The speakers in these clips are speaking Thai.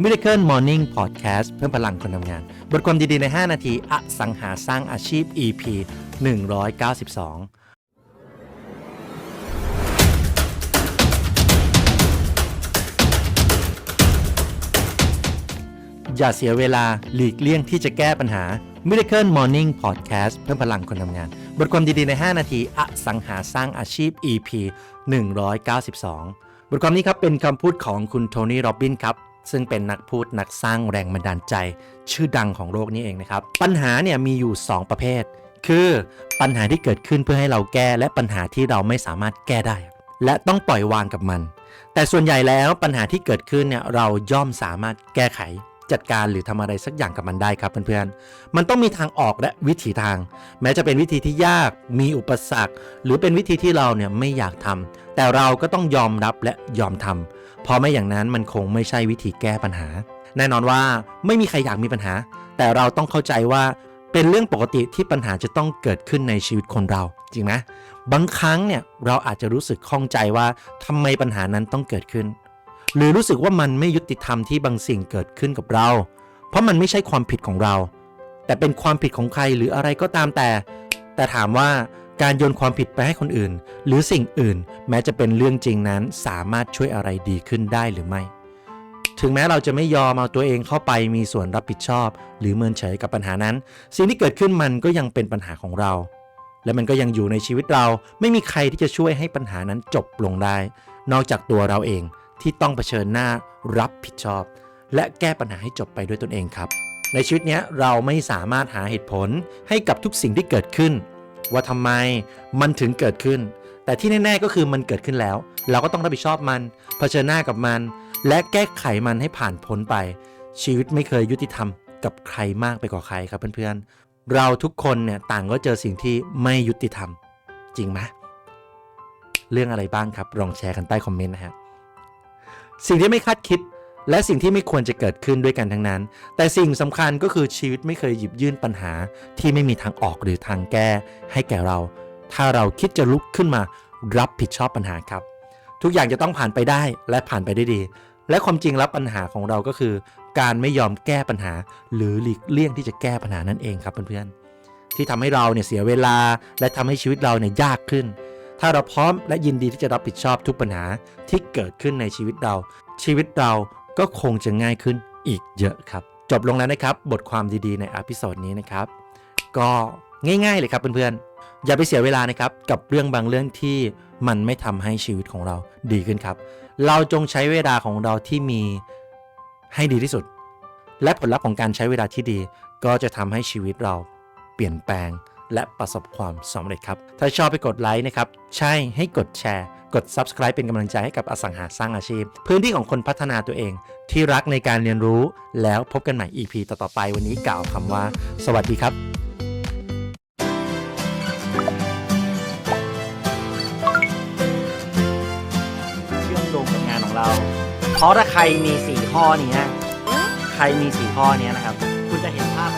Miracle Morning Podcast เพิ่มพลังคนทำงาน บทความดี ๆ ใน 5 นาที อสังหาสร้างอาชีพ EP 192อย่าเสียเวลาหลีกเลี่ยงที่จะแก้ปัญหา Miracle Morning Podcast เพิ่มพลังคนทำงาน บทความดีๆใน 5 นาที อสังหาสร้างอาชีพ EP 192 บทความนี้ครับเป็นคำพูดของคุณโทนี่ โรบินครับ ซึ่งเป็นนักพูดนักสร้างแรงบันดาลใจ ชื่อดังของโลกนี้เองนะครับ ปัญหาเนี่ยมีอยู่ 2 ประเภท คือปัญหาที่เกิดขึ้นเพื่อให้เราแก้ และปัญหาที่เราไม่สามารถแก้ได้ และต้องปล่อยวางกับมัน แต่ส่วนใหญ่แล้วปัญหาที่เกิดขึ้นเนี่ยเราย่อมสามารถแก้ไขจัดการหรือทำอะไรสักอย่างกับมันได้ครับเพื่อนๆ มันต้องมีทางออกและวิถีทาง แม้จะเป็นวิธีที่ยาก มีอุปสรรค หรือเป็นวิธีที่เราเนี่ยไม่อยากทำ แต่เราก็ต้องยอมรับและยอมทำเพราะไม่อย่างนั้นมันคงไม่ใช่วิธีแก้ปัญหา แน่นอนว่าไม่มีใครอยากมีปัญหา แต่เราต้องเข้าใจว่าเป็นเรื่องปกติที่ปัญหาจะต้องเกิดขึ้นในชีวิตคนเรา จริงไหมบางครั้งเนี่ยเราอาจจะรู้สึกข้องใจว่าทำไมปัญหานั้นต้องเกิดขึ้น หรือรู้สึกว่ามันไม่ยุติธรรมที่บางสิ่งเกิดขึ้นกับเรา เพราะมันไม่ใช่ความผิดของเรา แต่เป็นความผิดของใครหรืออะไรก็ตามแต่ แต่ถามว่า การโยนความผิดไปให้คนอื่น หรือสิ่งอื่น แม้จะเป็นเรื่องจริงนั้นสามารถช่วยอะไรดีขึ้นได้หรือไม่ ถึงแม้เราจะไม่ยอมเอาตัวเองเข้าไปมีส่วนรับผิดชอบ หรือเมินเฉยกับปัญหานั้น สิ่งที่เกิดขึ้นมันก็ยังเป็นปัญหาของเรา และมันก็ยังอยู่ในชีวิตเรา ไม่มีใครที่จะช่วยให้ปัญหานั้นจบลงได้ นอกจากตัวเราเองที่ต้องเผชิญหน้ารับผิดชอบ และแก้ปัญหาให้จบไปด้วยตนเองครับ ในชีวิตนี้เราไม่สามารถหาเหตุผลให้กับทุกสิ่งที่เกิดขึ้น ว่าทำไมมันถึงเกิดขึ้น แต่ที่แน่ๆก็คือมันเกิดขึ้นแล้ว เราก็ต้องรับผิดชอบมันเผชิญหน้ากับมัน และแก้ไขมันให้ผ่านพ้นไป ชีวิตไม่เคยยุติธรรมกับใครมากไปกว่าใครครับเพื่อนๆ เราทุกคนเนี่ยต่างก็เจอสิ่งที่ไม่ยุติธรรม จริงไหมเรื่องอะไรบ้างครับลองแชร์กันใต้คอมเมนต์นะฮะสิ่งที่ไม่คาดคิด และสิ่งที่ไม่ควรจะเกิดขึ้นด้วยกันทั้งนั้น แต่สิ่งสำคัญก็คือชีวิตไม่เคยหยิบยื่นปัญหาที่ไม่มีทางออกหรือทางแก้ ให้แก่เรา ถ้าเราคิดจะลุกขึ้นมารับผิดชอบปัญหาครับ ทุกอย่างจะต้องผ่านไปได้และผ่านไปได้ดี และความจริงแล้วปัญหาของเราก็คือ การไม่ยอมแก้ปัญหา หรือหลีกเลี่ยงที่จะแก้ปัญหานั่นเองครับเพื่อนๆที่ทำให้เราเนี่ยเสียเวลา และทำให้ชีวิตเราเนี่ยยากขึ้น ถ้าเราพร้อมและยินดีที่จะรับผิดชอบทุกปัญหาที่เกิดขึ้นในชีวิตเรา ชีวิตเรา ก็คงจะง่ายขึ้นอีกเยอะครับ จบลงแล้วนะครับ บทความดีๆในอพิโซดนี้นะครับ ก็ง่ายๆเลยครับเพื่อนๆ อย่าไปเสียเวลานะครับ กับเรื่องบางเรื่องที่มันไม่ทำให้ชีวิตของเราดีขึ้นครับ เราจงใช้เวลาของเราที่มีให้ดีที่สุด และผลลัพธ์ของการใช้เวลาที่ดี ก็จะทำให้ชีวิตเราเปลี่ยนแปลง และประสบความสำเร็จครับ ถ้าชอบไปกดไลค์นะครับ ใช่ให้กดแชร์ กด Subscribe เป็นกำลังใจให้กับอสังหาสร้างอาชีพ พื้นที่ของคนพัฒนาตัวเอง ที่รักในการเรียนรู้ แล้วพบกันใหม่ EP ต่อๆไปวันนี้กล่าวคำว่า สวัสดีครับเชื่อมโยงกับงานของเราเพราะถ้าใครมีสี่ข้อนี้ ใครมีสี่ข้อนี้นะครับ คุณจะเห็นภาพ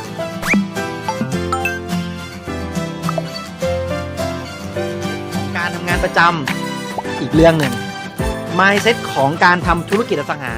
การทำงานประจำอีกเรื่องหนึ่ง mindset ของการทำธุรกิจอสังหา